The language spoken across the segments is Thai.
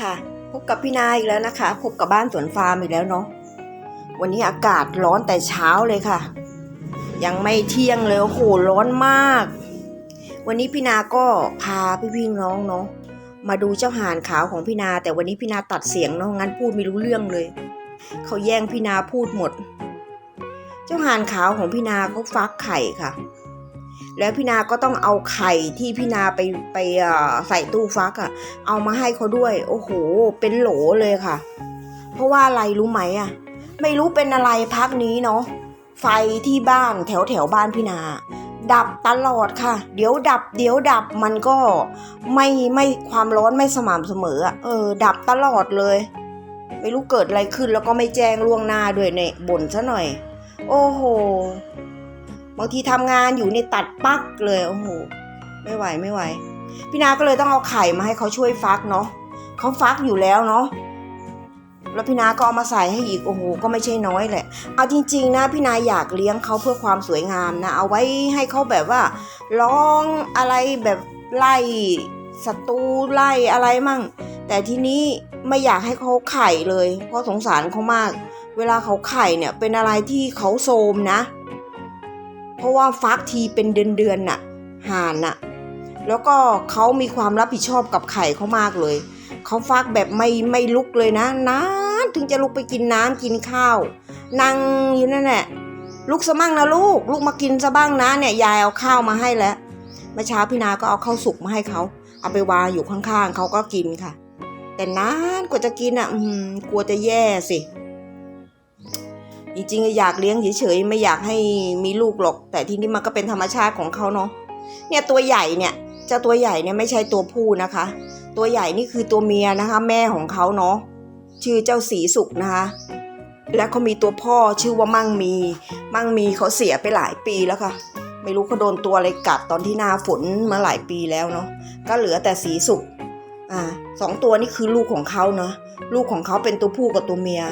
ค่ะพบกับพี่นาอีกแล้วนะคะ พบกับบ้านสวนฟาร์มอีกแล้วเนาะวันนี้อากาศร้อนแต่เช้าเลยค่ะ ยังไม่เที่ยงเลยโอ้โหร้อนมาก วันนี้พี่นาก็พาพี่พี่น้องเนาะมาดูเจ้าห่านขาวของพี่นา แต่วันนี้พี่นาตัดเสียงเนาะงั้นพูดไม่รู้เรื่องเลยเขาแย่งพี่นาพูดหมด เจ้าห่านขาวของพี่นาเขาฟักไข่ค่ะ แล้วพี่นาก็ต้องเอาไข่ที่พี่นาไปไปใส่ตู้ฟักอะเอามาให้เขาด้วย โอ้โห เป็นโหลเลยค่ะ เพราะว่าอะไรรู้ไหมอะไม่รู้เป็นอะไรพักนี้เนาะไฟที่บ้านแถวแถวบ้านพี่นา ดับตลอดค่ะ เดี๋ยวดับ เดี๋ยวดับมันก็ไม่ไม่ความร้อนไม่สม่ำเสมออะเออ ดับตลอดเลย ไม่รู้เกิดอะไรขึ้นแล้วก็ไม่แจ้งล่วงหน้าด้วยเนี่ยบ่นซะหน่อย โอ้โห บางทีทำงานอยู่ในตัดปักเลยโอ้โหไม่ไหวไม่ไหว พี่นาก็เลยต้องเอาไข่มาให้เขาช่วยฟักเนาะเขาฟักอยู่แล้วเนาะแล้วพี่นาก็เอามาใส่ให้อีกโอ้โหก็ไม่ใช่น้อยแหละ เอาจริง ๆ นะพี่นาอยากเลี้ยงเขาเพื่อความสวยงามนะ เอาไว้ให้เขาแบบว่าร้องอะไรแบบไล่ศัตรูไล่อะไรมั่ง แต่ทีนี้ไม่อยากให้เขาไข่เลย เพราะสงสารเขามาก เวลาเขาไข่เนี่ยเป็นอะไรที่เขาโซมนะ เพราะว่าฟักทีเป็นเดือนๆน่ะห่านน่ะแล้วก็เขามีความรับผิดชอบกับไข่เขามากเลยเขาฟักแบบไม่ไม่ลุกเลยนะนานถึงจะลุกไปกินน้ำกินข้าวนั่งอยู่นั่นแหละลุกสมั่งนะลูก ลูกมากินซะบ้างนะเนี่ยยายเอาข้าวมาให้แล้วเมื่อเช้าพี่นาก็เอาข้าวสุกมาให้เขาเอาไปวางอยู่ข้างๆเขาก็กินค่ะ แต่นานกว่าจะกินอะกลัวจะแย่สิ จริงๆอยากเลี้ยงเฉยๆไม่อยากให้มีลูกหรอก แต่ที่นี่มันก็เป็นธรรมชาติของเขาเนาะเนี่ยตัวใหญ่เนี่ยเจ้าตัวใหญ่เนี่ยไม่ใช่ตัวผู้นะคะ ตัวใหญ่นี่คือตัวเมียนะคะ แม่ของเขาเนาะชื่อเจ้าสีสุกนะคะ และเขามีตัวพ่อชื่อว่ามั่งมี มั่งมีเขาเสียไปหลายปีแล้วค่ะ ไม่รู้เขาโดนตัวอะไรกัดตอนที่หน้าฝนมาหลายปีแล้วเนาะก็เหลือแต่สีสุกอ่าสองตัวนี่คือลูกของเขาเนาะลูกของเขาเป็นตัวผู้กับตัวเมีย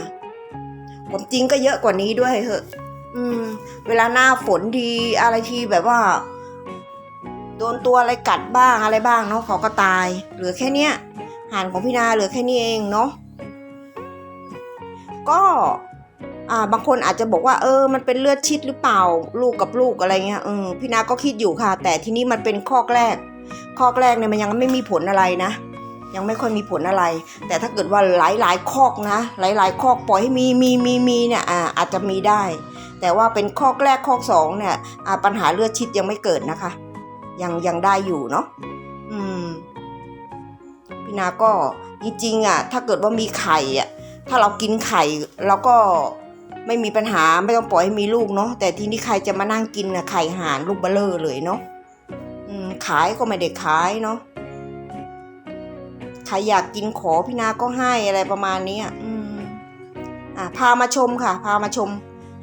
ผมจริงก็เยอะกว่านี้ด้วยเหอะ อืม เวลาหน้าฝนทีอะไรทีแบบว่า โดนตัวอะไรกัดบ้างอะไรบ้างเนาะเขาก็ตาย เหลือแค่เนี้ยห่านของพี่นาเหลือแค่นี้เองเนาะก็อ่าบางคนอาจจะบอกว่าเออ มันเป็นเลือดชิดหรือเปล่า ลูกกับลูกอะไรเงี้ยเออพี่นาก็คิดอยู่ค่ะ แต่ที่นี่มันเป็นข้อแรก ข้อแรกเนี่ยมันยังไม่มีผลอะไรนะ ยังไม่ค่อยมีผลอะไร แต่ถ้าเกิดว่าหลายหลายๆคอกนะหลายหลายๆคอกปล่อยให้มีมีมีมีเนี่ยอาอาจจะมีได้ แต่ว่าเป็นข้อแรกข้อสองเนี่ยปัญหาเลือดชิดยังไม่เกิดนะคะ ยังยังได้อยู่เนาะอืมพี่นาก็จริงๆอะถ้าเกิดว่ามีไข่อะถ้าเรากินไข่เราก็ไม่มีปัญหาไม่ต้องปล่อยให้มีลูกเนาะแต่ทีนี้ใครจะมานั่งกินนะไข่ห่านลูกเบลเลอร์เลยเนาะขายก็ไม่ได้ขายเนาะ ครอยากกินขอพี่นาก็ให้อะไรประมาณนี้อืมอะพามาชมค่ะ พามาชม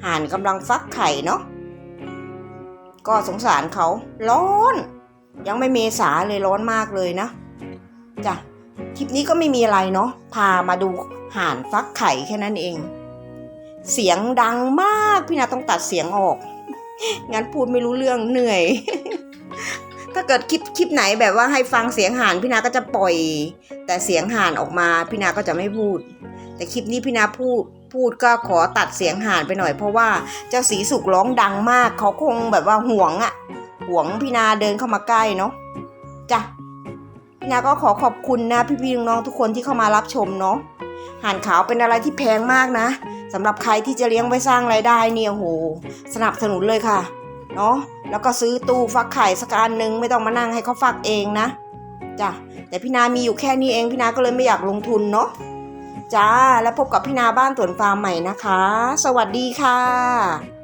ห่านกำลังฟักไข่เนาะก็สงสารเขาร้อน ยังไม่เมษาเลยร้อนมากเลยนะจ้ะคลิปนี้ก็ไม่มีอะไรเนาะพามาดูห่านฟักไข่แค่นั้นเอง เสียงดังมากพี่นาต้องตัดเสียงออก งั้นพูดไม่รู้เรื่องเหนื่อย ถ้าเกิดคลิปคลิปไหนแบบว่าให้ฟังเสียงห่านพี่นาก็จะปล่อย แต่เสียงห่านออกมาพี่นาก็จะไม่พูด แต่คลิปนี้พี่นาพูดพูดก็ขอตัดเสียงห่านไปหน่อยเพราะว่าเจ้าสีสุกร้องดังมาก เขาคงแบบว่าห่วงอะห่วงพี่นาเดินเข้ามาใกล้เนาะจ้ะพี่นาก็ขอขอบคุณนะพี่ๆน้องๆทุกคนที่เข้ามารับชมเนาะห่านขาวเป็นอะไรที่แพงมากนะสำหรับใครที่จะเลี้ยงไว้สร้างรายได้เนี่ยโหสนับสนุนเลยค่ะ เนาะแล้วก็ซื้อตู้ฟักไข่สักอันหนึ่งไม่ต้องมานั่งให้เขาฟักเองนะจ้ะแต่พี่นามีอยู่แค่นี้เองพี่นาก็เลยไม่อยากลงทุนเนาะจ้าแล้วพบกับพี่นาบ้านสวนฟาร์มใหม่นะคะ สวัสดีค่ะ